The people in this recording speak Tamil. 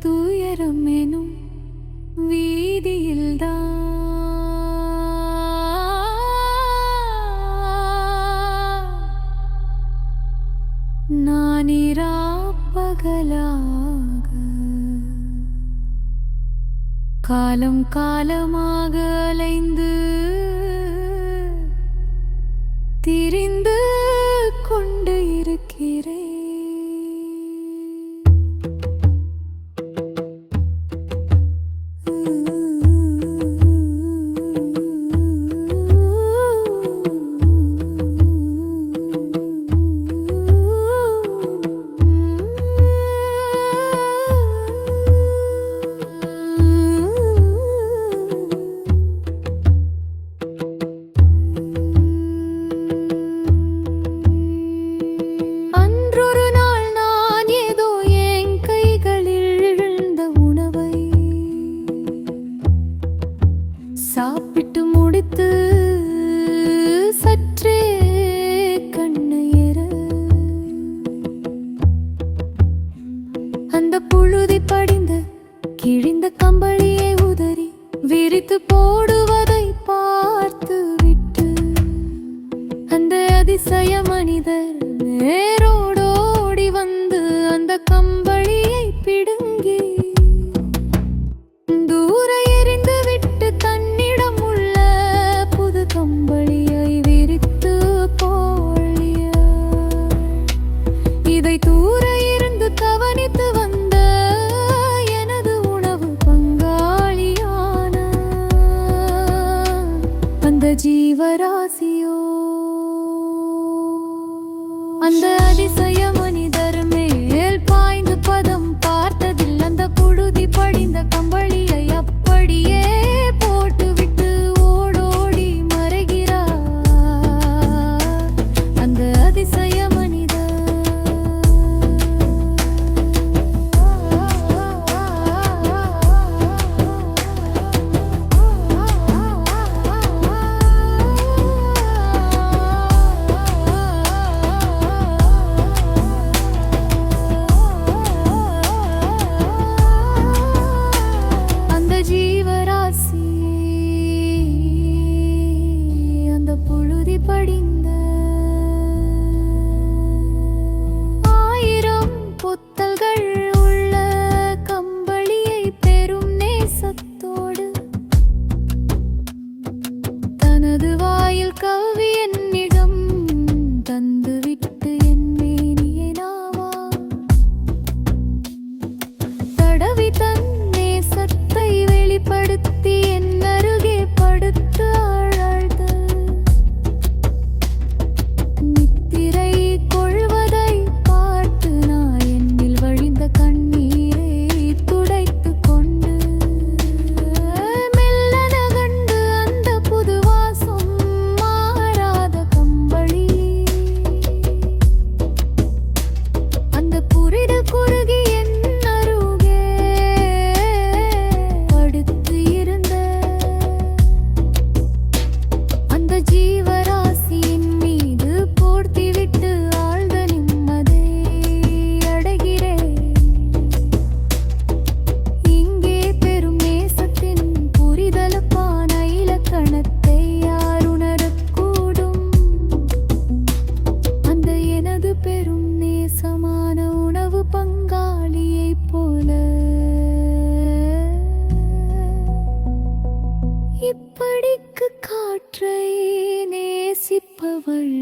துயரம் எனும் வீதியில்தான் நானிரா பகலாக காலம் காலமாக அலைந்து திரிந்து சாப்பிட்டு முடித்து சற்றே கண்ணுயிர அந்த புழுதி படிந்த கிழிந்த கம்பளியை உதறி விரித்து போடுவதை பார்த்து விட்டு அந்த அதிசய மனிதர் அந்த ஜீவராசியோ. அந்த இப்படிக்கு காற்றை நேசிப்பவள்